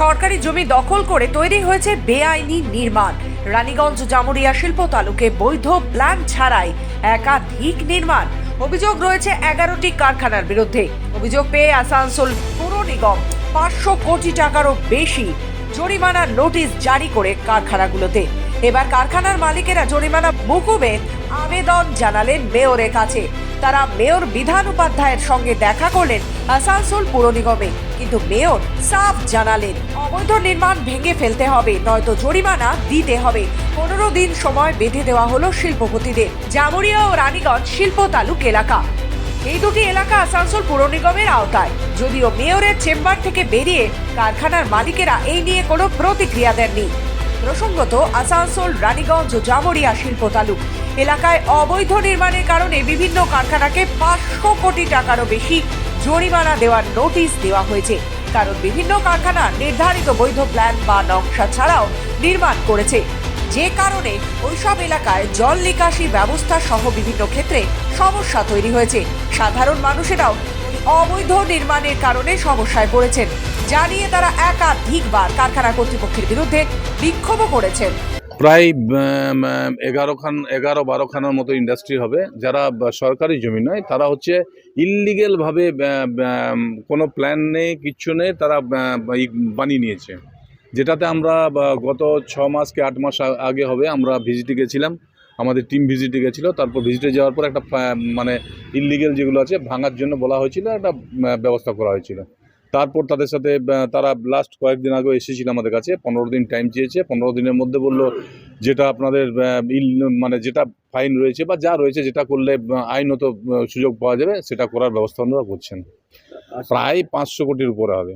সরকারি জমি দখল করে তৈরি হয়েছে বেআইনি নির্মাণ। রানীগঞ্জ জামুরিয়া শিল্প তালুকে বৈধ প্ল্যান ছাড়াই একাধিক নির্মাণ। অভিযোগ রয়েছে এগারোটি কারখানার বিরুদ্ধে। অভিযোগ পেয়ে আসানসোল পুর নিগম পাঁচশো কোটি টাকারও বেশি জরিমানার নোটিশ জারি করে কারখানাগুলোতে। এবার কারখানার মালিকেরা জরিমানা মুকুবে আবেদন জানালেন মেয়রের কাছে। তারা মেয়র বিধান উপাধ্যায়ের সঙ্গে দেখা করলেন আসানসোল পুর নিগমে। কিন্তু মেয়র সাফ জানালেন, অবৈধ নির্মাণ ভেঙে ফেলতে হবে, নয়তো জরিমানা দিতে হবে। পনেরো দিন সময় বেঁধে দেওয়া হলো শিল্পপতিদের, জামুরিয়া ও রানীগঞ্জ শিল্প তালুক এলাকা। এই দুটি এলাকা আসানসোল পুর নিগমের আওতায়। যদিও মেয়রের চেম্বার থেকে বেরিয়ে কারখানার মালিকেরা এই নিয়ে কোনো প্রতিক্রিয়া দেননি। প্রসঙ্গত, আসানসোল, রানীগঞ্জ ও জামুরিয়া শিল্প তালুক এলাকায় অবৈধ নির্মাণের কারণে বিভিন্ন কারখানাকে পাঁচশো কোটি টাকারও বেশি জরিমানা দেওয়ার নোটিশ দেওয়া হয়েছে। কারণ বিভিন্ন কারখানা নির্ধারিত বৈধ প্ল্যান বা নকশা ছাড়াও নির্মাণ করেছে। যে কারণে ওইসব এলাকায় জল নিকাশি ব্যবস্থা সহ বিভিন্ন ক্ষেত্রে সমস্যা তৈরি হয়েছে। সাধারণ মানুষেরাও অবৈধ নির্মাণের কারণে সমস্যায় পড়েছেন। জানিয়ে তারা একাধিকবার কারখানা কর্তৃপক্ষের বিরুদ্ধে বিক্ষোভও করেছেন। প্রায় এগারো খান এগারো বারো খানার মতো ইন্ডাস্ট্রি হবে। যারা সরকারি জমি নয়, তারা হচ্ছে ইললিগেলভাবে কোনো প্ল্যান নেই, কিচ্ছু নেই, তারা বানিয়ে নিয়েছে। যেটাতে আমরা গত ছ মাস কি আট মাস আগে হবে, আমরা ভিজিটে গেছিলাম। আমাদের টিম ভিজিটে গেছিল, তারপর ভিজিটে যাওয়ার পর একটা মানে ইললিগেল যেগুলো আছে, ভাঙার জন্য বলা হয়েছিল, একটা ব্যবস্থা করা হয়েছিল। তারপর তাদের সাথে তারা লাস্ট কয়েকদিন আগে এসেছিল আমাদের কাছে পনেরো দিন টাইম চেয়েছে পনেরো দিনের মধ্যে বলল যেটা আপনাদের ইল মানে যেটা ফাইন রয়েছে বা যা রয়েছে যেটা করলে আইন আইনত সুযোগ পাওয়া যাবে সেটা করার ব্যবস্থা ওনারা করছেন। প্রায় পাঁচশো কোটির উপরে হবে।